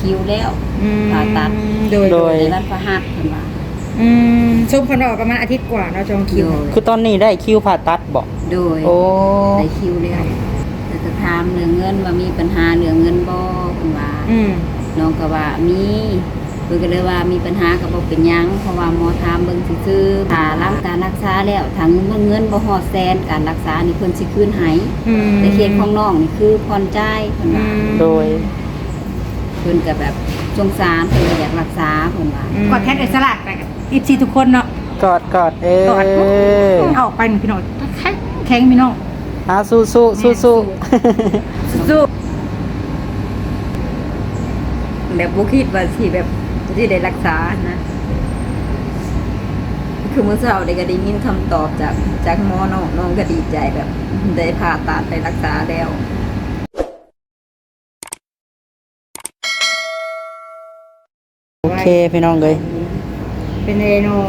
คิวแล้วอืมผ่าตัดโดยโดย ในรัฐประหัสเพิ่นว่าอืมซุปเพิ่นออกประมาณอาทิตย์กว่าเนาะจองคิวโดยคือตอนนี้ได้คิวผ่าตัดบ่โดยโอ้ ได้คิวแล้วแต่จะถามเรื่องเงินว่ามีปัญหาเรื่องเงินบ่เพิ่นว่า อืมน้องก็ว่ามีเพิ่นก็เลยว่ามีปัญหาก็บ่เป็นหยังเพราะว่าหมอถามเบิ่งซื่อๆถ้ารับการรักษาแล้วถ้าเงินเงินบ่ฮอดแสนการรักษานี่เพิ่นสิคืนให้อืมแต่เคสของน้องนี่คือผ่อนจ่ายเพิ่นว่าโดย เพิ่นก็แบบสงสารเพิ่นก็อยากรักษาเพิ่นว่ากดแท็กอิสระไปกับอีซีทุกคนเนาะกอดกอดเอ้กอดปุ๊บยเอาออกไปหนึ่งพี่น้องแข็งแข็งพี่น้องอาสู้สู้สู้สู้สู้แบบบ่คิดว่าสิแบบสิได้รักษานะ คือเมื่อเช้าได้ก็ได้ยินคำตอบจากจากหมอน้องน้องก็ดีใจแบบ ได้ผ่าตัดได้รักษาแล้ว โอเคพี่น้องเลยเป็นไงเนาะ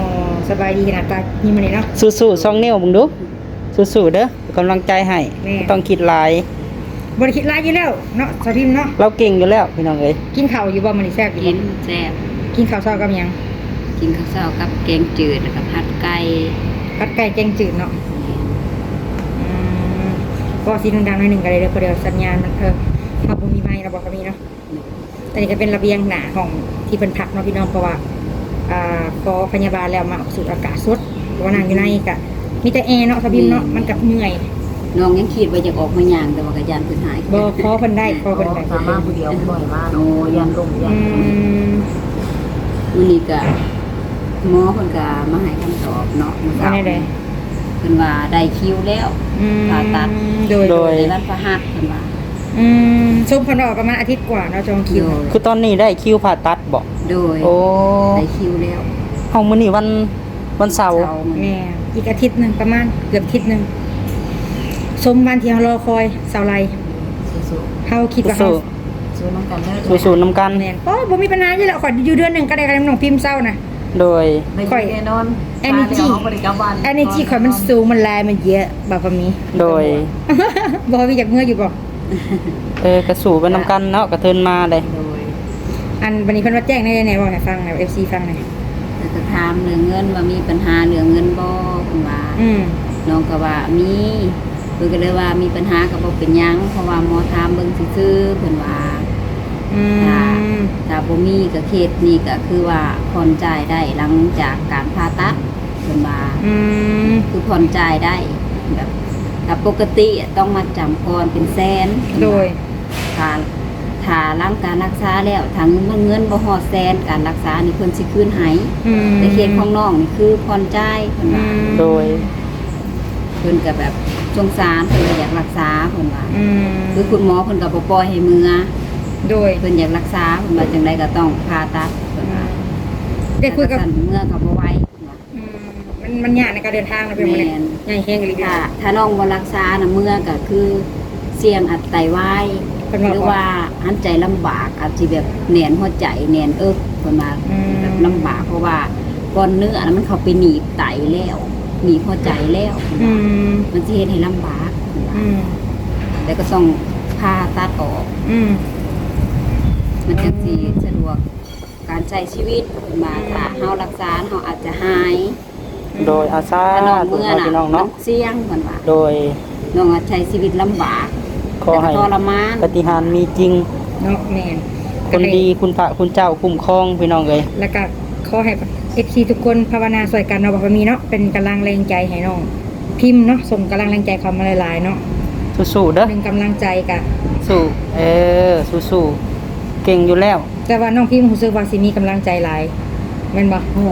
สบายดีขนาดตานี่มันนี่เนาะสู้สู้สองนิ้วมึงดูสู้สู้เด้อกำลังใจให้แม่บ่ต้องคิดหลายบริคิดร้ายอยู่แล้วเนาะสาธิมเนาะเราเก่งอยู่แล้วพี่น้องเอ้ยกินข้าวอยู่บ่มันนี่แซ่บอยู่กิบ่นแซ่บกินข้าวเช้ากับหยังกินข้าวเช้ากับแกงจืดแล้วก็ผัดไก่ผัดไก่แกงจืดเนาะอืมก็สีดังๆหน่อยหนึ่งกันเลยเดี๋ยวพอเดี๋ยวสัญญาณมันเพิ่มถ้าบ่มีไม้เราบอกก็มีเนาะ อันนี้ก็เป็นระเบียงหนาของที่เป็นพักเนาะพี่น้องเพราะว่าอ่าพอพยาบาลแล้วมาออกสูดอากาศสดเพราะว่านางอยู่ในกะมีแต่แอร์เนาะสบิมเนาะมันกับเหนื่อยน้องยังคิดว่าจะออกมาย่างแต่ว่าก็ยานเพิ่นหายบ่พอเพิ่นได้พอเพิ่นได้สามารถผู้เดียวบ่อยมากโอ้ยันลมยัอืนมมื้อนี้ก็หมอเพิ่นก็มาให้คำตอบเนาะมื้ออัเช้านนี้เลยเพิ่นว่าได้คิวแล้วอืมผ่าตัดโดยโดยในรัฐประหัสเพิ่นว่า อืมซุปเพิ่นออกประมาณอาทิตย์กว่าเนาะจองคิว โดยคือตอนนี้ได้คิวผ่าตัดบ่โดยโอ้ได้คิวแล้วห้องมื้อนี้วันวันเสาร์แม่อีกอาทิตย์หนึงประมาณเกือบอาทิตย์หนึงสมวันที่เรารอคอยเสาร์ไรสู้เฮาคิดว่าเฮาสู้ๆสู้น้องกันเด้อสู้สู้น้ำกัน แม่นโอ้บ่มีปัญหาอยู่แล้วขอยอยู่เดือนหนึงก็ได้กับน้องพิมพ์เศร้านะ โดย ไม่ค่อยแน่นอน Energy บริกรรมวันอันนี้ที่ข่อยมันสูงมันแลมันเยอะแบบว่ามีโดย บ่มีอยากเมื่ออยู่บ่ เออกระสู่ไปน้ำกันเนาะกระเทินมาเลยโดยอันวันนี้เพิ่นว่าแจ้งได้ไหนบอกให้ฟังหน่อย FC ฟังหน่อยแต่จะถามเรื่องเงินว่ามีปัญหาเรื่องเงินบ่เพิ่นว่าอืมน้องก็ว่ามีเพิ่นก็เลยว่ามีปัญหาก็บ่เป็นหยังเพราะว่าหมอถามเบิ่งซื่อๆเพิ่นว่าอืถ้ามถ้าบ่มีก็เคสนี้ก็คือว่าผ่อนจ่ายได้หลังจากการผ่าตัดเพิ่นว่าอืมคือผ่อนจ่ายได้แบบ ถ้าปกติอะต้องมาจำก่อนเป็นแสนโดยถ้าถ้าหลังการรักษาแล้วถ้าเงินเงินบ่ฮอดแสนการรักษานี่เพิ่นสิคืนให้อืมแต่เคสของน้องนี่คือผ่อนจ่ายเพิ่นว่าอืมโดยเพิ่นก็แบบสงสารเพิ่นก็อยากรักษาเพิ่นว่าอืมคือคุณหมอเพิ่นก็บ่ปล่อยให้มือโดยเพิ่นอยากรักษาเพิ่นว่าจังไดก็ต้องผ่าตัดเพิ่นว่าได้คุยกับแต่ถ้าเมื่อก็บ่ไหวเพิ่นว่าอื มมันมันยากในการเดินทางนะเป็นบ่ได้แม่น ใหญ่แฮงกันเลยถ้าถ้าน้องบ่รักษาน่ะเมื่อก็คือเสี่ยงอัดไตวายเพิ่นหว่ารือบ่ว่า หันใจลำบากอาจสิแบบแหน่นหัวใจแหน่นเอิกเพิ่นว่าอืม แบบลำบากเพราะว่าก้อนเนื้อน่ะมันเข้าไปหนีบไตแล้วหนีบหัวใจแล้วเพิ่นอืว่าม มันสิเฮ็ดให้ลำบากเพิ่นว่าอืม แต่ก็ต้องผ่าตัดออก อืม มันจะสีสะดวกการใช้ชีวิตมาถ้าเฮารักษาเฮาอาจจะหาย โดยอาซาถ้าน้องถูกเมื่อเนาะน่ะพี่น้องมัเนาะนเสี่ยงเหมือนว่าโดยน้องอาจใช้ชีวิตลำบากขอให้แต่ก็ทรมานปฏิหารย์มีจริงเนาะแม่นคนดีคุณพระคุณเจ้าคุ้มครองพี่น้องเลยแล้วก็ขอให้ FC ทุกคนภาวนาสวยกันเนาะบ่ว่ามีเนาะเป็นกำลังแรงใจให้น้อง พิมพ์เนาะส่งกำลังแรงใจเข้ามาหลายๆเนาะสู้ๆเด้อหนึ่งกำลังใจกะสู้เออสู้ๆเก่งอยู่แล้ว แต่ว่าน้องพิมพ์รู้สึกว่าสิมีกำลังใจหลาย แม่นบ่เมื่อ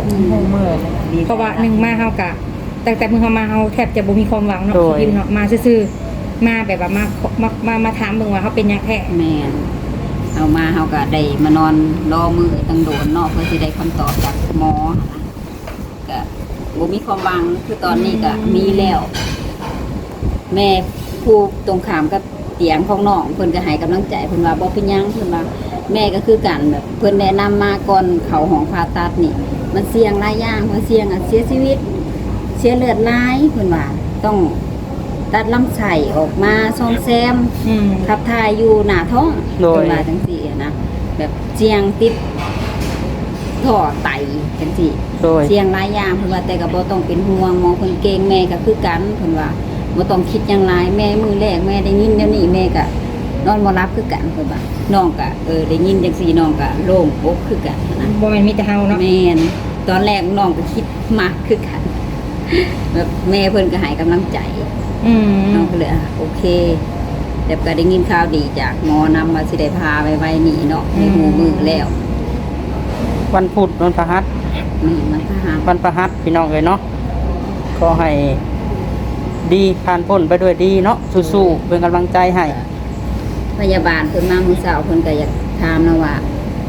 เมื่อดีเพราะว่าหนึ่งมาเฮากะตั้งแต่มือเฮามาเฮาแทบจะบ่มีความหวังเนาะโดยพิมพ์เนาะมาซื่อๆมาแบบว่ามามามามาถามเบิ่งว่าเฮาเป็นหยังแท้แม่นเอามาเฮาก็ได้มานอนรอมือตั้งโดนเนาะเพื่อสิได้คำตอบจากหมอก็บ่มีความหวังคือตอนนี้ก็มีแล้ว แม่ผู้ตรงขามกับเตียงของน้องเพิ่นก็ให้กำลังใจเพิ่นว่าบ่เป็นหยังเพิ่นว่า แม่ก็คือกันแบบเพิ่นแนะนำมาก่อนเข้าห้องผ่าตัดนี่ มันเสี่ยงหลายอย่างเพิ่นเสี่ยงอาจเสียชีวิต เสียเลือดหลายเพิ่นว่าต้องตัดลำไส้ออกมาซ่อมแซมอืมขับถ่ายอยู่หน้าท้องโดยเพิ่นว่าจังซี่อะนะแบบเจียงติดท่อไตจังซี่โดยเสียงหลายอย่างเพิ่นว่าแต่ก็บ่ต้องเป็นห่วงหมอเพิ่นเก่งแม่ก็คือกันเพิ่นว่าบ่ต้องคิดหยังหลายแม่มือแรกแม่ได้ยินเดี๋ยวนี้แม่ก็ นอนบ่หลับคือกันเพิ่นว่าน้องก็เออได้ยินจังซี่น้องก็โล่งอกคือกันนะบ่แม่นมีแต่เฮาเนาะแม่นตอนแรกน้องก็คิดมากคือกันแบบแม่เพิ่นก็ให้กำลังใจอืมน้องก็เลยอะโอเค แต่ก็ได้ยินข่าวดีจากหมอนำว่าสิได้พาไปไว้นี่เนาะในหูมือแล้ว วันพุธวันพฤหัสนี่มันทหารวันพฤหัสพี่น้องเลยเนาะขอให้ดีผ่านพ้นไปด้วยดีเนาะสู้ๆเป็นกำลังใจให้ พยาบาลเพิ่นมามื้อเช้าเพิ่นก็อยากถามนะว่า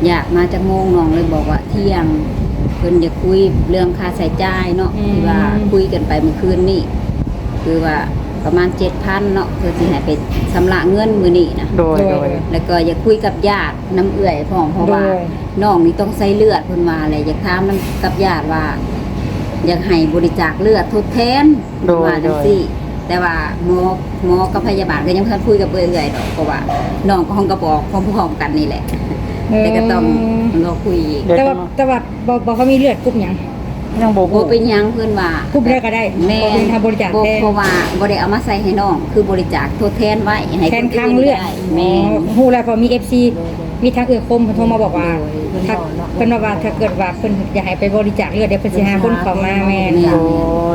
อยากมาจากโมงน้องเลยบอกว่าเที่ยงเพิ่นอยากคุยเรื่องค่าใช้จ่ายเนาะที่ว่าคุยกันไปเมื่อคืนนี่คือว่าประมาณ7,000เนาะเพื่อสิให้ไปชำระเงินมื้อนี้นะโดยโดย แล้วก็อยากคุยกับญาติน้ำเอื่อยพ่อเพราะว่า โดย น้องนี่ต้องใส่เลือดเพิ่นว่าอะไรอยากถามนํกับญาติว่า อยากให้บริจาคเลือดทดแทนโดยว่าจังโดยซี่ แต่ว่าหมอหมอกับพยาบาลก็ยังเพิ่นคุยกับเอื่อยๆดอกเพราะว่าน้องก็คงกระบอกพร้อมๆกันนี่แหละแต่ก็ต้องรอคุยอีกเดี๋ยวแต่ว่าแต่ว่าบ่บ่เขามีเลือดกรุ๊ปหยังยังโบบ่กูเป็นหยังเพิ่นว่ากรุ๊ปได้ก็ได้แม่บ่เป็นทำบริจาคบ่แทนเพราะว่าบ่ได้เอามาใส่ให้น้องคือบริจาคทดแทนไว้ให้แทนนข้างเลือดได้แม่อ๋อฮู้แล้วพอมี FC มีทางเอื้อคมเพิ่นโทรมาบอกว่าถ้าเพิ่นว่าว่าถ้าเกิดว่าเพิ่นอยากให้ไปบริจาคเลือดเดี๋ยวเพิ่นสิหาคนเข้ามาแม่นโอ้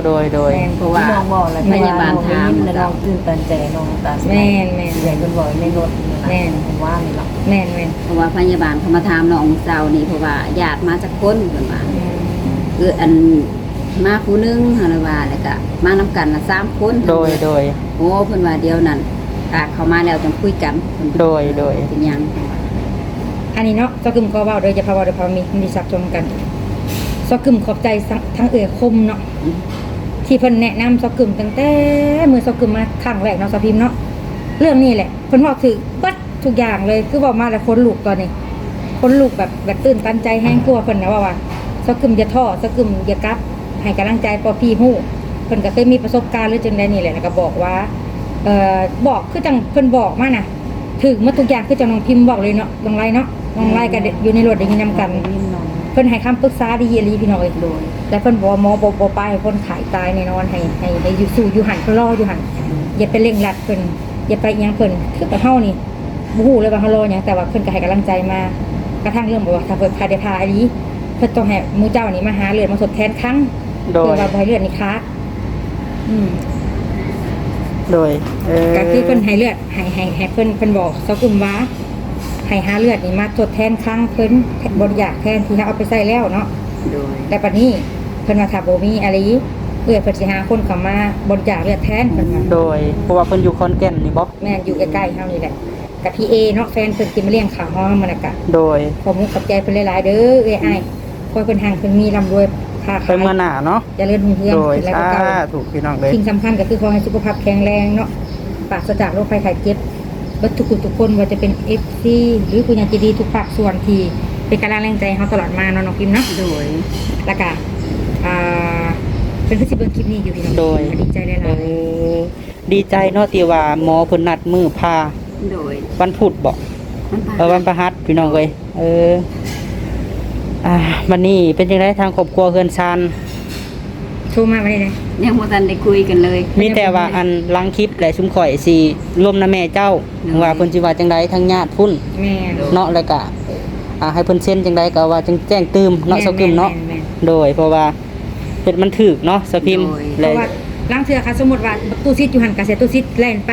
โดยโดย แม่นเพราะว่าน้องบอกแล้วพยาบาลถามแล้วน้องตื่นตันใจน้องตาแม่นแม่น ใหญ่เป็นบ่อยในรถแม่น ว่านี่หรอกแม่นแม่นเพราะว่าพยาบาลเขามาถามน้องเจ้านี่เพราะว่าญาติมาจากคนเพิ่นว่าคืออันมาผู้หนึงฮานาว่าแล้วก็มานํกันน่ะสามคนโดยโดย โอ้เพิ่นว่าเดียวนั้นอะเขามาแล้วจังคุยกันเพิ่นโดยโดย เป็นหยัง อันนี้เนาะซอกึมก็ว้าโดยจะพาวาโดยพามีมีสับชมกันซอกึมขอบใจทั้งเอื้อคมเนาะที่เพิ่นแนะนำซอกกึมตั้งแต่มือซอกกึมมาครั้งแรกเนาะสพิมเนาะเรื่องนี้แหละเพิ่นบอกถือปัดทุกอย่างเลยคือบอกมาแล้วคนลูกตอนนี้คนลูกแบบแบบตื่นตันใจแห้งกลัวเพิ่นนะว่าว่าซอกกึมอย่าท้อซอกกึมอย่ากลับให้กำลังใจปอพี่ฮู้เพิ่นก็เคยมีประสบการณ์หรือจังใดนี่แหละแล้วก็บอกว่าเอ่อบอกคือจังเพิ่นบอกมานะถึงมาทุกอย่างคือจังน้องพิมพ์บอกเลยเนาะน้องไล่เนาะ น้องไล่ก็อยู่ในรถได้ยินนำกันนิ่มนอนเพิ่นให้คำปรึกษาดีอีหลีพี่น้องเอ้ยโดยแต่เพิ่นบอกว่าหมอบ่บ่ไปให้คนขายตายแน่นอนให้ให้ให้อยู่สู่อยู่หันเพิ่นรออยู่หันอย่าไปเร่งรัดเพิ่นอย่าไปอิหยังเพิ่นคือกับเฮานี่บ่ฮู้เลยว่าเฮารอหยังแต่ว่าเพิ่นก็ให้กำลังใจมากระทั่งเรื่องบอกว่าถ้าเพิ่นพาได้พาอีหลีเพิ่นต้องให้หมู่เจ้านี่มาหาเลือดมาทดแทนครั้งโดเพื่อยว่าบ่ให้เลือดนี่ค้าอืม โดยเออก็คือเพิ่นให้เลือดให้ให้ให้เพิ่นเพิ่นบอกเซากึมว่า ให้หาเลือดนี่มาทดแทนครั้งเพิ่นบ่อยากแทนที่เฮาเอาไปใช้แล้วเนาะโดยแต่ปัจนี้เพิ่นว่าถ้าบ่มีอะไรเอื้อเพิ่นสิหาคนเข้ามาบริจาคเลือดแทนเพิ่นว่าโดยเพราะว่าเพิ่นอยู่คอนแก่นนี่บ่แม่นอยู่ใกล้ๆเฮานี่แหละกับพี่เอเนาะแฟนเพิ่นสิมาเลี้ยงข้าวเฮามันน่ะกะโดยขอมุกกับใจเพิ่นหลายๆเด้อเอ้ยอ้ายขอให้เพิ่นห่างเพิ่นมีร่ำรวยค้าไปขายเมื่อหน้าเนาะเจริญรุ่งเรืองโดยขึ้นแล้วสาก็เก่าถูกพี่น้องเลยสิ่งสำคัญก็คือขอให้สุขภาพแข็งแรงเนาะปราศจากโรคภัยไข้เจ็บเบัดทุกคนทุกคนว่าจะเป็น FC หรือผู้ใหญ่ใจดีทุกภาคส่วนที่เป็นกำลังแรงใจให้เฮาตลอดมาเนาะน้องพิมพ์เนาะโดยแล้วก็อ่าเป็นผู้สิเบิ่งคลิปนี้อยู่พี่น้องโดย ดีใจหเอลายอดีใจเนาะที่ว่าหมอเพิ่นนัดมือพาโดยวันพุธบ่มันพาเออวันพฤหัสพี่น้องเอ้ยเออ อ่าวันนี้เป็นจังไดทางครอบครัวเฮือนซานๆ โทรมาไม่ได้เลยยังบ่ทันได้คุยกันเลย มีแต่ว่าอันลังคลิปและชุมข่อยสิร่วมนะแม่เจ้าอืมว่าเพิ่นสิว่าจังไดทางญาติพุ่นแม่เนาะแล้วก็อ่าให้เพิ่นเซ็นจังไดก็ว่าจังแจ้งตืมเนาะเสากึมเนาะ แม่ๆโดยเพราะว่าเฮ็ดมันถูกเนาะสพิมพ์ๆเพและราะว่าล้างเทือค่ะสมมติว่าตู้ซิดอยู่หันกระเสตู้ซิดแล่นไป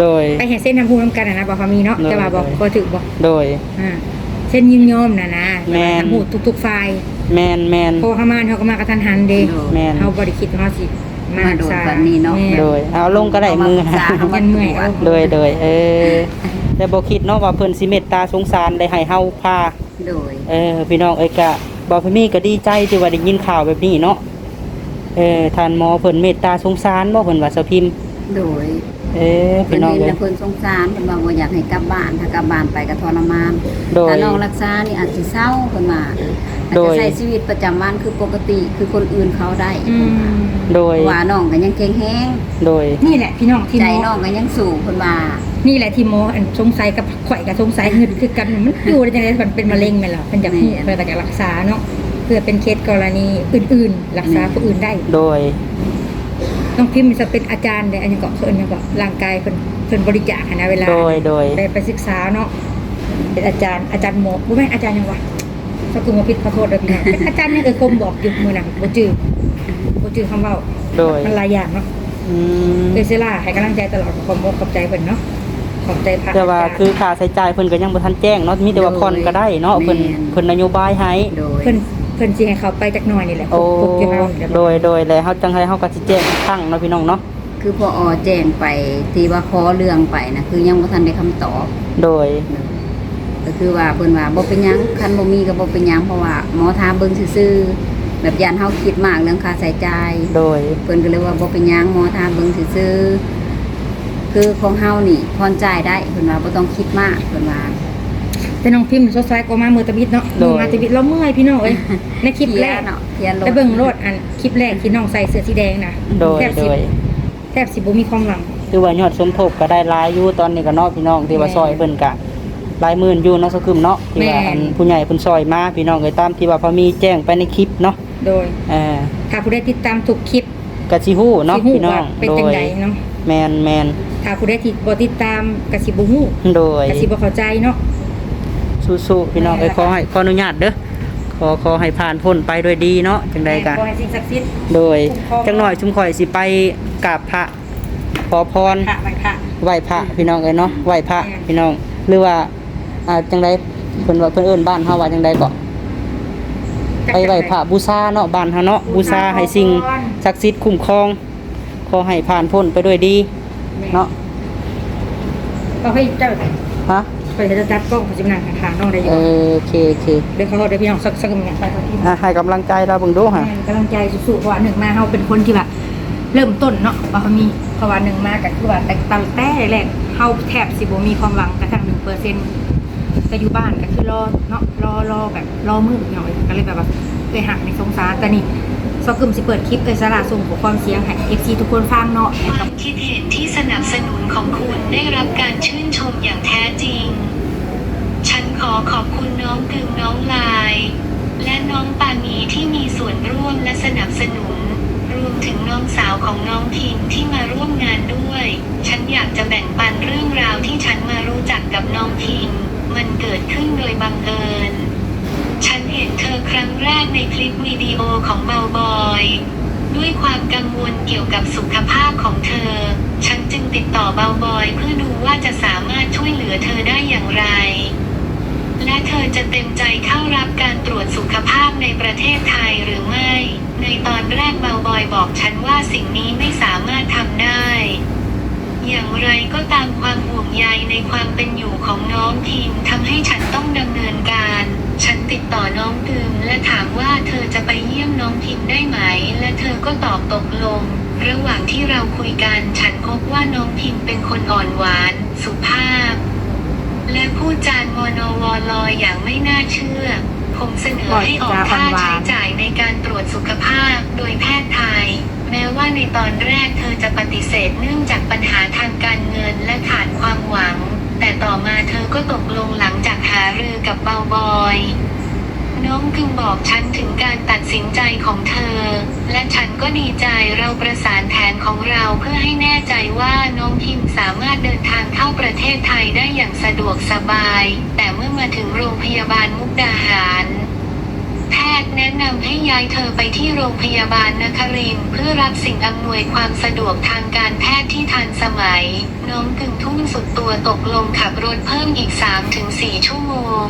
โดย ไปเห็นเส้นทำพูน้ำกันนะนะบอกเขามีเนาะโดยแต่ว่าบอกโดยพอถึกบอกโดย อ่า เส้นยินยอมนะนะแม่นทำหูทุกๆไฟล์แมนแมนพอเขามาเขาก็มากระทันหันเด้โดยแม่น เขาบริคิดว่าเขาสิมามาโดนสาแบบนี้เนาะ แม่ โดยเอาลงก็ได้มือเาาปรึกษาเขายันเมื่อยเอา โดยโดยเออแต่บ่คิดเนาะว่าเพิ่นสิเมตตาสงสารได้ให้เฮาพา โดย เออพี่น้องเอ้ยกะบ่พี่มีก็ดีใจที่ว่าได้ยินข่าวแบบนี้เนาะเออท่านหมอเพิ่นเมตตาสงสารบ่เพิ่นว่าสะพิมพ์ โดยเออเพิ่พี่นน้องเห็นเอ้ยแล้วเพิ่นสงสารเพิ่นบอกว่าอยากให้กลับบ้านถ้ากลับบ้านไปก็ทรมานโดยถ้าน้องรักษานี่อาจสิเศร้าเพิ่นว่าอาจโดจะย ใช้ชีวิตประจำวันคือปกติคือคนอื่นเขาได้อืมโดเพย ราะว่าน้องก็ยังแข็งแรงโดย นี่แหละพี่น้องที่ใจหมน้องก็ยังสูงเพิ่นว่า นี่แหละที่หมออันสงสัยกับข่อยกับสงสัยคือคือกันมันอยู่ได้จังได๋มันเป็นมะเร็งแม่นล่ะเพิ่นจะมีเพิ่นก็จะรักษาเนาะเพื่อเป็นเคสกรณีอื่นๆ รักษาผู้อื่นได้ โดย น้องพิมพ์จะเป็นอาจารย์ได้อันนี้ก็เพิ่นก็ร่างกายเพิ่นเพิ่นบริจาคให้นะเวลาโดยโดยได้ไปศึกษาเนาะเป็นอาจารย์อาจารย์หมอบ่แม่นอาจารย์หยังวะสักคือมาผิดขอโทษเด้อพี่น้องเป็นอาจารย์ยังเอ่ยคมบอกอยู่มื้อนั้นบ่จื้อบ่จื้อคำเว้าโดยมันหลายอย่างเนาะอืมเอเซล่าให้กำลังใจตลอดขอบคุณขอบใจเพิ่นเนาะขอบใจพระแต่ว่าจรย์คือค่าใช้จ่ายเพิ่นก็ยังบ่ทันแจ้งเนาะมีแต่ว่าผ่อนก็ได้เนาะเพิ่นเพิ่นนโยบายให้โดยเพิ่นเพิ่นสิให้เขาไปจักหน่อยนี่แหละโอ้พบอยู่เฮานี่แหละโดยโดยแล้วเฮาจังได๋เฮาก็สิแจ้งอีกครั้งเนาะพี่น้องเนาะคือพออแจ้งไปที่ว่าขอเรื่องไปนะคือยังบ่ทันได้คำตอบ โดย ก็คือว่าเพิ่นว่าบ่เป็นหยังคันบ่มีก็บ่เป็นหยังเพราะว่าหมอถามเบิ่งซื่อๆแบบยานเฮาคิดมากเรื่องค่าใช้จ่าย โดย เพิ่นก็เลยว่าบ่เป็นหยังหมอถามเบิ่งซื่อๆคือของเฮานี่พรจ่ายได้เพิ่นว่าบ่ต้องคิดมากเพิ่นว่า แต่น้องพิมพ์สดใสกว่ามามือตะบิดเนาะโดมือยมาตะบิดเราเมื่อยพี่น้องเอ้ยในคลิปแรกเนาะเพียนลไปเบิ่งโลดอันคลิปแรกที่น้องใส่เสื้อสีแดงน่ะโดยแทบโดสิยแทบสิบ่มีความหวังคือว่ายอดสมทบก็ได้หลายอยู่ตอนนี้ก็เนาะพี่น้องที่ว่าแม่ซอยเพิ่นก็หลายหมื่นอยู่เนาะสกึมเนาะที่ว่าแม่อันผู้ใหญ่เพิ่นซอยมาพี่น้องเอ้ยตามที่ว่าพอมีแจ้งไปในคลิปเนาะโดยเออถ้าผู้ใดติดตามทุกคลิปก็สิฮู้เนาะสิฮู้พี่น้อว่างเป็นโดจังยไดเนาะแมนแมนถ้าผู้ใดที่บ่ติดตามก็สิบ่ฮู้โดยก็สิบ่เข้าใจเนาะ สู้ๆพี่น้องเอ้ยขอให้ขออนุญาตเด้อขอขอให้ผ่านพ้นไปด้วยดีเนาะจังใดกันขอให้สิ่งศักดิ์สิทธิ์โดยคุ้มครองจังหน่อยชุมข่อยสิไปกราบพระขอพรพระมันพระไหว้พระพี่น้องเอ้ยเนาะไหว้พระแม่นพี่น้องหรือว่าอ่าจังใดเพิ่นว่าเพิ่นเอิ้นบ้านเฮาว่าจังใดก็ไปไหว้พระบูชาเนาะบ้านเฮาเนาะบูชาให้สิ่งศักดิ์สิทธิ์คุ้มครอง ขอให้ผ่านพ้นไปด้วยดี เนาะก็ให้เจ้าฮะ ไปจะจัดกล้องเขาสิมานั่งข้างๆน้องได้อเอยู่ อโอเคโอเคเดี๋ยวเขาเดี๋ยวพี่น้องสักสักอย่างไปที่อะให้กำลังใจเราเบิ่งดูฮะกำลังใจสู้ๆเพราะว่าหนึ่งมาเขาเป็นคนที่แบบเริ่มต้นเนาะว่าเขามีเพราะว่าหนึ่งมาก็คือว่าแต่ตั้งแต่แรกเขาแทบสิบ่มีความหวังกระทั่งหนึ่งเปอร์เซ็นต์ก็อยู่บ้านก็คือรอเนาะรอรอแบบรอมือหน่อยก็เลยแบบว่าเคยหักในสงสารแต่นี่ ซอกึมสิเปิดคลิปเอยสาระส่งขอความเสียงให้เอฟซีทุกคนฟังเนาะความคิดเห็นที่สนับสนุนของคุณได้รับการชื่นชมอย่างแท้จริง ฉันขอขอบคุณน้องกึมน้องลาย และน้องปานีที่มีส่วนร่วมและสนับสนุน รวมถึงน้องสาวของน้องพิมที่มาร่วมงานด้วย ฉันอยากจะแบ่งปันเรื่องราวที่ฉันมารู้จักกับน้องพิมมันเกิดขึ้นโดยบังเอิญ ฉันเห็นเธอครั้งแรกในคลิปวิดีโอของเบาบอย ด้วยความกังวลเกี่ยวกับสุขภาพของเธอ ฉันจึงติดต่อเบาบอยเพื่อดูว่าจะสามารถช่วยเหลือเธอได้อย่างไร และเธอจะเต็มใจเข้ารับการตรวจสุขภาพในประเทศไทยหรือไม่ ในตอนแรกเบาบอยบอกฉันว่าสิ่งนี้ไม่สามารถทำได้อย่างไรก็ตามความห่วงใยในความเป็นอยู่ของน้องพิมทำให้ฉันต้องดำเนินการ ฉันติดต่อน้องกึมและถามว่าเธอจะไปเยี่ยมน้องพิมได้ไหม และเธอก็ตอบตกลง ระหว่างที่เราคุยกันฉันพบว่าน้องพิมเป็นคนอ่อนหวาน สุภาพ และพูดจานมโนวอลอยอย่างไม่น่าเชื่อ ผมเสนอให้ออกค่าใช้จ่ายในการตรวจสุขภาพโดยแพทย์ไทย แม้ว่าในตอนแรกเธอจะปฏิเสธเนื่องจากปัญหาทางการเงินและขาดความหวัง แต่ต่อมาเธอก็ตกลงหลังจากหารือกับเบาบอย น้องจึงบอกฉันถึงการตัดสินใจของเธอ และฉันก็ดีใจเราประสานแผนของเราเพื่อให้แน่ใจว่าน้องพิมสามารถเดินทางเข้าประเทศไทยได้อย่างสะดวกสบาย แต่เมื่อมาถึงโรงพยาบาลมุกดาหาร แพทย์แนะนำให้ย้ายเธอไปที่โรงพยาบาลนครินเพื่อรับสิ่งอำนวยความสะดวกทางการแพทย์ที่ทันสมัย น้องกึ่งทุ่มสุดตัวตกลงขับรถเพิ่มอีก 3-4 ชั่วโมง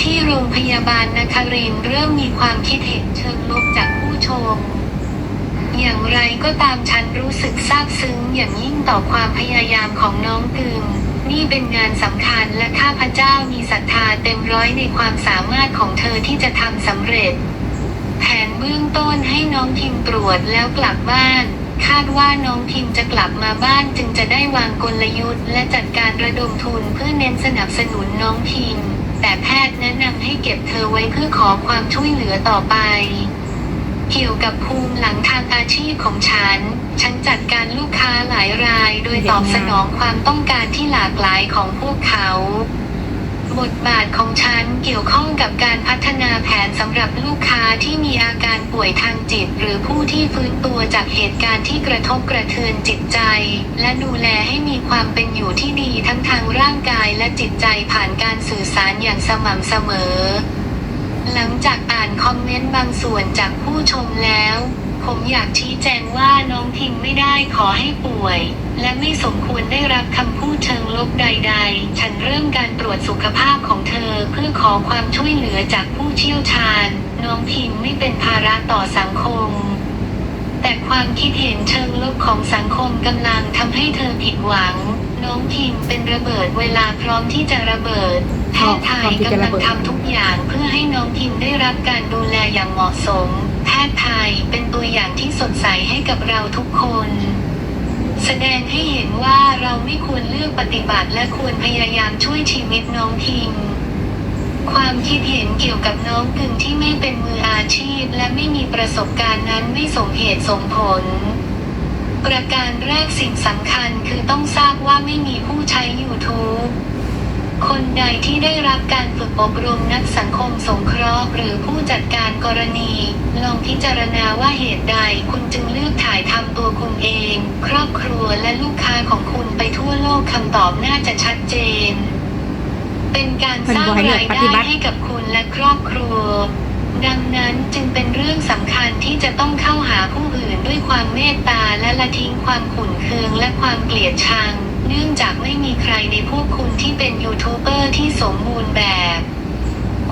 ที่โรงพยาบาลนครินเริ่มมีความคิดเห็นเชิงลบจากผู้ชมอย่างไรก็ตามฉันรู้สึกซาบซึ้งอย่างยิ่งต่อความพยายามของน้องกึม นี่เป็นงานสำคัญและข้าพเจ้ามีศรัทธาเต็มร้อยในความสามารถของเธอที่จะทำสำเร็จ แผนเบื้องต้นให้น้องพิมตรวจแล้วกลับบ้าน คาดว่าน้องพิมจะกลับมาบ้านจึงจะได้วางกลยุทธ์ และจัดการระดมทุนเพื่อเน้นสนับสนุนน้องพิมแต่แพทย์แนะนำให้เก็บเธอไว้เพื่อขอความช่วยเหลือต่อไป เกี่ยวกับภูมิหลังทางอาชีพของฉัน ฉันจัดการลูกค้าหลายราย โดยตอบสนองความต้องการที่หลากหลายของพวกเขา บทบาทของฉันเกี่ยวข้องกับการพัฒนาแผนสำหรับลูกค้าที่มีอาการป่วยทางจิต หรือผู้ที่ฟื้นตัวจากเหตุการณ์ที่กระทบกระเทือนจิตใจ และดูแลให้มีความเป็นอยู่ที่ดีทั้งทางร่างกายและจิตใจผ่านการสื่อสารอย่างสม่ำเสมอ หลังจากอ่านคอมเมนต์บางส่วนจากผู้ชมแล้ว ผมอยากชี้แจงว่าน้องพิมไม่ได้ขอให้ป่วย และไม่สมควรได้รับคำพูดเชิงลบใด ๆ ฉันเริ่มการตรวจสุขภาพของเธอเพื่อขอความช่วยเหลือจากผู้เชี่ยวชาญ น้องพิมไม่เป็นภาระต่อสังคมแต่ความคิดเห็นเชิงลบของสังคมกำลังทำให้เธอผิดหวัง น้องพิมเป็นระเบิดเวลาพร้อมที่จะระเบิดแพทย์ไทยกำลังทำทุกอย่างเพื่อให้น้องพิมได้รับการดูแลอย่างเหมาะสม แพทย์ไทยเป็นตัวอย่างที่สดใสให้กับเราทุกคน แสดงให้เห็นว่าเราไม่ควรเลือกปฏิบัติและควรพยายามช่วยชีวิตน้องพิมความคิดเห็นเกี่ยวกับน้องกึ่งที่ไม่เป็นมืออาชีพ และไม่มีประสบการณ์นั้นไม่สมเหตุสมผล ประการแรกสิ่งสำคัญคือต้องทราบว่าไม่มีผู้ใช้ YouTube คนใดที่ได้รับการฝึกอบรมนักสังคมสงเคราะห์หรือผู้จัดการกรณี ลองพิจารณาว่าเหตุใดคุณจึงเลือกถ่ายทำตัวคุณเอง ครอบครัวและลูกค้าของคุณไปทั่วโลกคำตอบน่าจะชัดเจน เป็นการสร้างรายได้ให้กับคุณและครอบครัว ดังนั้นจึงเป็นเรื่องสำคัญที่จะต้องเข้าหาผู้อื่น ด้วยความเมตตาและละทิ้งความขุ่นเคืองและความเกลียดชัง เนื่องจากไม่มีใครในพวกคุณที่เป็นยูทูบเบอร์ที่สมบูรณ์แบบ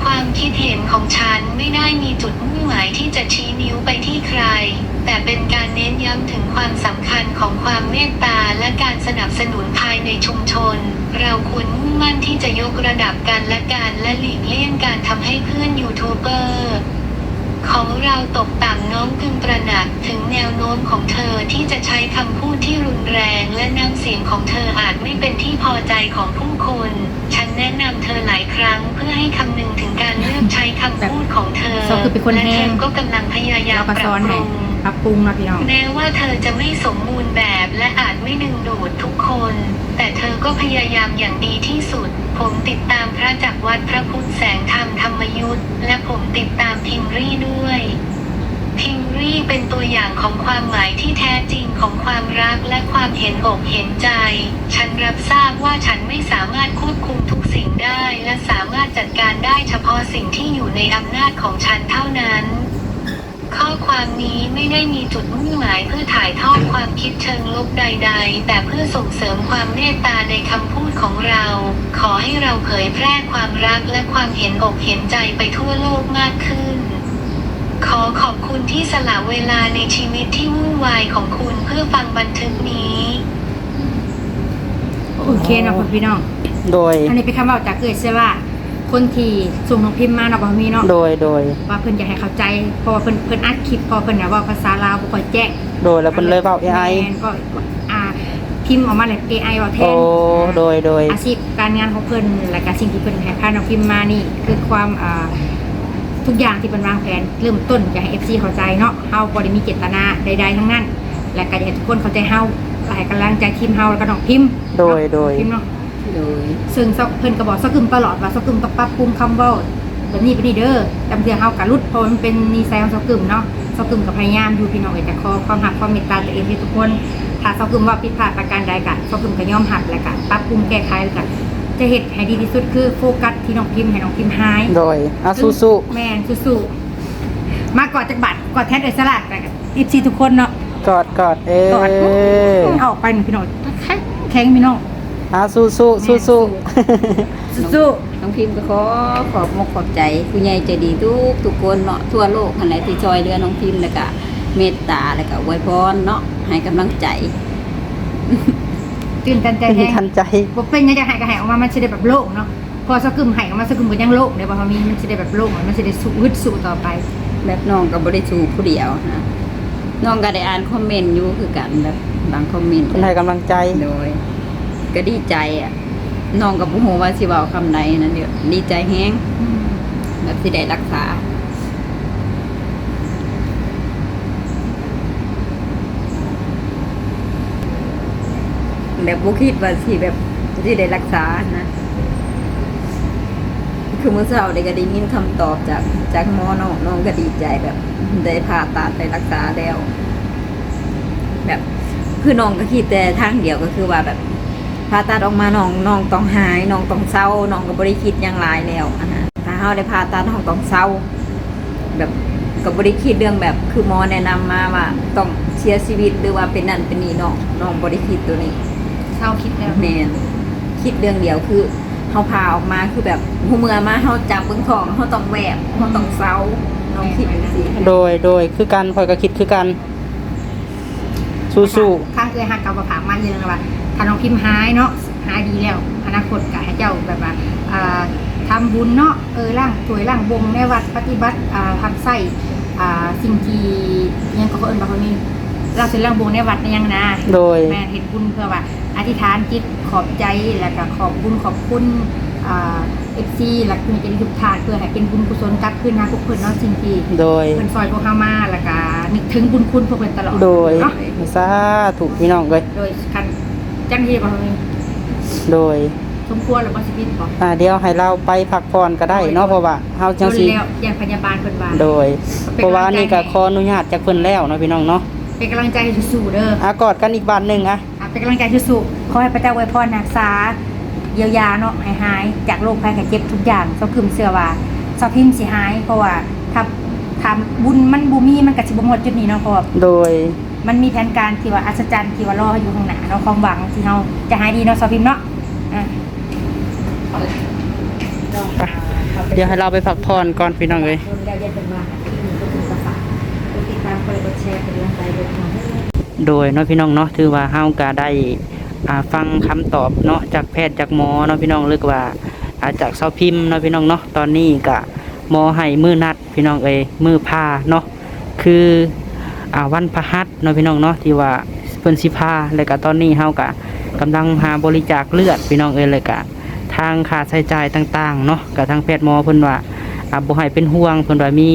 ความคิดเห็นของฉันไม่ได้มีจุดมุ่งหมายที่จะชี้นิ้วไปที่ใคร แต่เป็นการเน้นย้ำถึงความสำคัญของความเมตตาและการสนับสนุนภายในชุมชน เราควรมุ่งมั่นที่จะยกระดับกันและกันและหลีกเลี่ยงการทำให้เพื่อนยูทูบเบอร์ ของเราตกต่ำโน้มกึ่งตระหนักถึงแนวโน้มของเธอที่จะใช้คำพูดที่รุนแรงและน้ำเสียงของเธออาจไม่เป็นที่พอใจของผู้คน ฉันแนะนำเธอหลายครั้งเพื่อให้คำนึงถึงการเลือกใช้คำพูดของเธอเขาคือเป็นคนและแห้เธงอก็กำลังพยายามเราก็ปรัซ้บอนปให้รุงปรับปรุงเนาะพี่น้องแม้ว่าเธอจะไม่สมบูรณ์แบบและอาจไม่ดึงดูดทุกคน แต่เธอก็พ ยายามอย่างดีที่สุด ผมติดตามพระจากวัดพระพุทธแสงธรรมธรรมยุทธและผมติดตามพิมรี่ด้วยพิมรี่เป็นตัวอย่างของความหมายที่แท้จริงของความรักและความเห็นอกเห็นใจ ฉันรับทราบว่าฉันไม่สามารถควบคุมทุกสิ่งได้ และสามารถจัดการได้เฉพาะสิ่งที่อยู่ในอำนาจของฉันเท่านั้น ข้อความนี้ไม่ได้มีจุดมุ่งหมายเพื่อถ่ายทอดความคิดเชิงลบใด ๆ แต่เพื่อส่งเสริมความเมตตาในคำพูดของเรา ขอให้เราเผยแพร่ความรักและความเห็นอกเห็นใจไปทั่วโลกมากขึ้น ขอขอบคุณที่สละเวลาในชีวิตที่วุ่นวายของคุณเพื่อฟังบันทึกนี้ โอเคเนาะพี่น้อง โดย อันนี้เป็นคำบอกจากเกิดเซว่า คนที่ส่งน้องพิมพ์มาเนาะบ่มีเนาะโดยโดย ว่าเพิ่นอยากให้เข้าใจเพราะว่าเพิ่นเพิ่นอัดคลิปเพอเพิ่นน่ะเว่าภาษาลาวบ่ค่อยแจ้งโดยแล้วเพิ่นเลยเว้า AI แม่นก็อ่าพิมพ์ออกมาเลย AI เว้าแทโอ้นโดยโดย อาชีพการงานของเพิ่นและก็สิ่งที่เพิ่นให้พาน้องพิมพ์มานี่คือความอ่าทุกอย่างที่เพิ่นวางแผนเริ่มต้นอยากให้ FC เข้าใจเนาะเฮาบ่ได้มีเจตนาใดๆทั้งนั้น และก็อยากให้ทุกคนเข้าใจเฮาและให้กำลังใจทีมเฮาแล้วก็น้องพิมพ์โดยโดย พิมพ์เนาะ โดยซึ่งซอกเพิ่นก็บอกซอกกึมตลอดว่าซอกกึมต้องปรับปรุงคำเว้าแบบนี้แบบนี้เด้อจำเทื่อเฮากะรุดเพราะมันเป็นนิสัยของซอกกึมเนาะซอกกึมก็พยายามอยู่พี่น้องเอ้ยแต่ขอความหักความเมตตาตัวเองให้ทุกคนถ้าซอกกึมว่าผิดพลาดประการใดกะซอกกึมก็ยอมหักและกะปรับปรุงแก้ไขแล้วกะจะเฮ็ดให้ดีที่สุดคือโฟกัสที่น้องพิมพ์ให้น้องพิมพ์หายโดยอาสู้สู้แม่นสู้ๆมากกว่าจักบัตรกว่าแท้เดสลัดกันอีซีทุกคนเนาะกอดกอดเอกอดอออกไปหนึ่งพี่น้องแข็งแข็งพี่น้อง อาสู้สู้สู้สู้สู้น้องพิมพ์ก็ขอขอบมกขอบใจผู้ใหญ่ใจดีทุกทุกคนเนาะทั่วโลกอะไรที่ช่วยเหลือน้องพิมพ์แล้วก็เมตตาแล้วก็อวยพรเนาะให้กำลังใจตื่นตันใจเป็นแท้ทันใจบ่เป็นยังจะหายก็หายออกมามันสิได้แบบโล่งเนาะพอสกึมหายออกมาสกึมก็ยังโล่งเดี๋ยวพอมีมันสิได้แบบโล่งมันสิได้สู้ฮึดสู้ต่อไป แบบน้องก็บ่ได้สู้ผู้เดียวนะน้องก็ได้อ่านคอมเมนต์อยู่คือกันแบบบางคอมเมนต์คนให้กำลังใจโดย ก็ดีใจอะน้องกับผู้โหว่าสิเว้าคำใดนั่นเดียวดีใจแฮงแบบสิได้รักษา แบบบ่คิดว่าสิแบบสิได้รักษานะคือเมื่อเช้าได้ก็ได้ยินคำตอบจากจากหมอน้องน้องก็ดีใจแบบ ได้ผ่าตัดไปรักษาแล้ว แบบคือน้องก็คิดแต่ทางเดียวก็คือว่าแบบ ผ่าตัดออกมาน้องน้องต้องหายน้องต้องเศร้าน้องก็บริคิดอย่างไรแล้วอะนะถ้าเฮาได้ผ่าตัดน้องต้องเศร้า แบบก็บริคิดเรื่องแบบคือหมอแนะนำมาว่าต้องเสียชีวิตหรือว่าเป็นนั่นเป็นนี่น้องน้องบริคิดตัวนี้เศร้าคิดแล้วแมนคิดเรื่องเดียวคือเขาพาออกมาคือแบบหูเมือมาเขาจับเบิ้งของเขาต้องแหวกเขาต้องเซาน้องคิดอย่างสิโดยโดยคือกันคอยก็คิดคือกันสู้ทางเอื้อหักกับว่าผามาเยอะว่า ถ้าน้องพิมพ์หายเนาะหายดีแล้ว อนาคตก็ให้เจ้าแบบว่าอ่าทำบุญเนาะเออร่างถวยร่างบงในวัดปฏิบัติอ่าทำไส้อ่าสิ่งที่ยังก็เขาเอิ้นว่าเขานี่เราเป็นร่างบงในวัดในยังนะๆโดยแม่เห็นบุญเพื่อว่าอธิษฐานจิตขอบใจแล้วก็ขอบบุญขอบคุณอ่าเอฟซีแล้วก็มีเป็นทุกทานเพื่อให้เป็นบุญกุศลกลับขึ้นนะพวกเพื่อนเนาะสิ่งที่โดยเพื่อนซอยพวกเฮามาแล้วก็นึกถึงบุญคุณพวกเพื่อนตลอดโดยเนาะสาถูกพี่น้องเลยโดยกัน จังที่บอกว่าโดยสมควรหรือว่าชีวิตบอกอ่าเดี๋ยวให้เราไปพักผ่อนก็ได้เนาะเพราะว่าเฮาจังโดสินแล้วยังพยาบาลเพิ่นว่าโดย เพราะว่านี่ก็ขออนุญาตจากเพิ่นแล้วเนาะพี่น้องเนาะเป็นกำลังใจให้สู้ๆเด้ออะกอดกันอีกบาทหนึงอะอะเป็นกำลังใจสู้ๆขอให้พระเจ้าอวยพรรักษาเยียวยาเนาะให้หายจากโรคภัยไข้เจ็บทุกอย่างเจ้าคืมเสื้อว่าเจ้าพิมพ์สิหายเพราะว่าถ้าทำบุญมันบ่มีมันก็สิบ่หมดจุดนี้เนาะเพราะว่าโดย มันมีแผนการที่ว่าอัศจรรย์ที่ว่ารออยู่ข้างหน้าเนาะความหวังที่เราจะหายดีเนาะเจ้าพิมพ์เนาะอะเดี๋ยวให้เราไปพักผ่อนก่อนพี่น้องเอ้ยโดนแล้วยันเป็นว่าที่มีก็คืองใจด้วยค่ะโดยเนาะพี่น้องเนาะถือว่าเฮาก็ได้อ่าฟังคำตอบเนาะจากแพทย์จากหมอเนาะพี่น้องหรือว่าอ่าจากเสาพิมพ์เนาะพี่น้องเนาะตอนนี้ก็หมอให้มือนัดพี่น้องเอ้ยมือพาเนาะคือ อ่าวันพฤหัสเนาะพี่น้องเนาะที่ว่าเพิ่นสิพาแล้วก็ตอนนี้เฮาก็กำลังหาบริจาคเลือดพี่น้องเอ้ยเลยก็ทางค่าใช้จ่ายต่างๆเนาะกับทางแพทย์หมอเพิ่นว่าอ่าบ่ให้เป็นห่วงเพิ่นว่ามี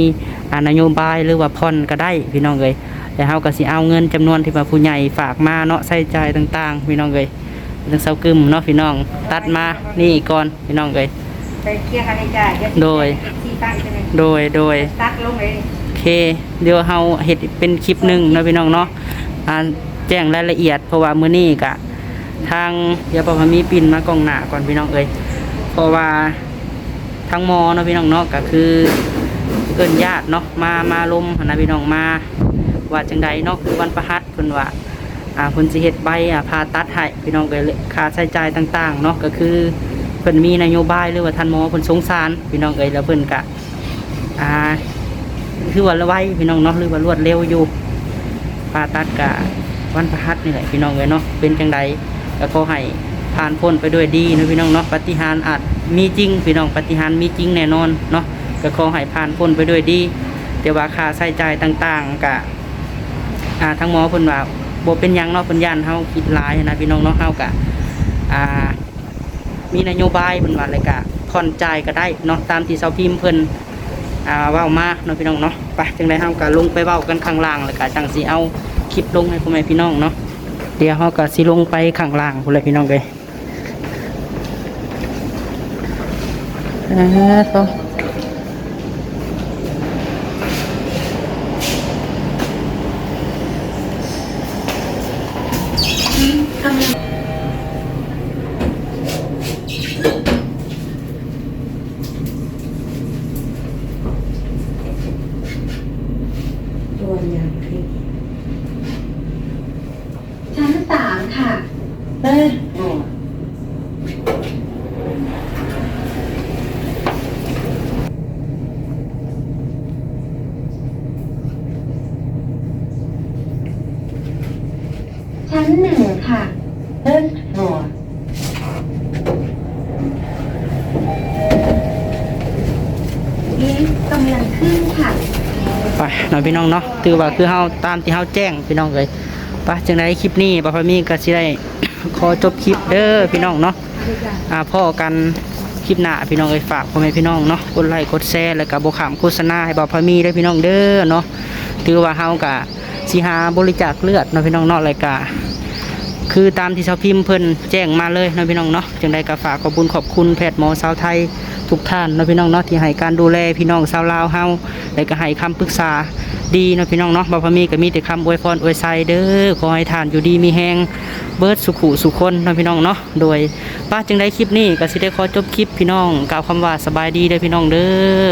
อ่านโยบายหรือว่าผ่อนก็ได้พี่น้องเอ้ยแต่เฮาก็สิเอาเงินจำนวนที่ว่าผู้ใหญ่ฝากมาเนาะใช้จ่ายต่างๆพี่น้องเอ้ยเรื่องเซากึมเนาะพี่น้องตัดมานี่ก่อนพี่น้องเอ้ยไปเคลียร์ค่าใช้จ่ายเยวโดยที่ตั้งใช่ไหมโดย โดย ตัดลงเลยโอ เค เดี๋ยวเฮาเฮ็ดเป็นคลิปหนึ่งนะพี่น้องเนาะอ่าแจ้งรายละเอียดเพราะว่ามื้อนี้ก็ทางเดี๋ยวปพมีปินมากองหน้าก่อนพี่น้องเอ้ยเพราะว่าทางมอเนาะพี่น้องเนาะก็คือเกินญาติเนาะมามาลมนะพี่น้องมาว่าจังใดเนาะคือวันประหัสเพิ่นว่าอ่าเพิ่นสิเฮ็ดใบอ่าผ่าตัดให้พี่น้องก็เลยค่าใช้จ่ายต่างๆเนาะก็คือเพิ่นมีนโยบายหรือว่าท่านหมอเพิ่นสงสารพี่น้องเอ้ยแล้วเพิ่นก็อ่า คือว่าไวพี่น้องเนาะหรือว่ารวดเร็วอยู่ผ่าตัดก็วันประหัสนี่แหละพี่น้องเอ้ยเนาะเป็นจังใดก็ขอให้ผ่านพ้นไปด้วยดีนะพี่น้องเนาะปฏิหารอาจมีจริงพี่น้องปฏิหารมีจริงแน่นอนเนาะก็ขอให้ผ่านพ้นไปด้วยดีแต่ว่าค่าใช้จ่ายต่างๆก็อ่าทั้งหมอเพิ่นว่าบ่เป็นยังเนาะเพิ่นย่านเฮาคิดหลายนะพี่น้องเนาะเฮากะอ่ามีนโยบายเพิ่นว่าอะไรกะผ่อนจ่ายก็ได้เนาะตามที่เซาพิมพ์เพิ่น อ่าเว้ามาเนาะพี่น้องเนาะไปจังไดเฮาก็ลงไปเว้ากันข้างล่างแล้วก็จังสิเอาคลิปลงให้พ่อแม่พี่น้องเนาะเดี๋ยวเฮาก็สิลงไปข้างล่างพุ่นแหละพี่น้องเอ้ยอ่าต่อ ตัวอย่างคลิป ชั้นสามค่ะ เอ้ย ชั้นหนึ่งค่ะ เอ้ยโอ้ ลิฟต์กำลังขึ้นค่ะ ไปเนาะพี่น้องเนาะถือว่าคือเฮาตามที่เฮาแจ้งพี่น้องเลยไปจังไดคลิปนี้บ่พอมีก็สิได้ขอจบคลิปเด้อพี่น้องเนาะอ่าพ่อกันคลิปหน้าพี่น้องเอ้ยฝากพ่อแม่พี่น้องเนาะกดไลค์กดแชร์แล้วก็บ่ขามโฆษณาให้บ่พอมีเด้พี่น้องเด้อเนาะถือว่าเฮาก็สิหาบริจาคเลือดเนาะพี่น้องเนาะแล้วก็คือตามที่ชาวพิมพ์เพิ่นแจ้งมาเลยเนาะพี่น้องเนาะจังใดก็ฝากขอบคุญขอบคุณแพทย์หมอชาวไทย ทุกท่านนาะพี่น้องเนาะที่ให้การดูแลพี่น้องชาวลาวเฮาและก็ให้คำปรึกษาดีนาะพี่น้องเนาะบ่พมีก็มีแต่คำอวยพรอวยไซเด้อขอให้ทานอยู่ดีมีแฮงเบิดสุขุสุคนนาะพี่น้องเนาะโดยป้าจึงได้คลิปนี้ก็สิได้ขอจบคลิปพี่น้องกล่าวคำว่าสบายดีเด้อพี่น้องเด้อ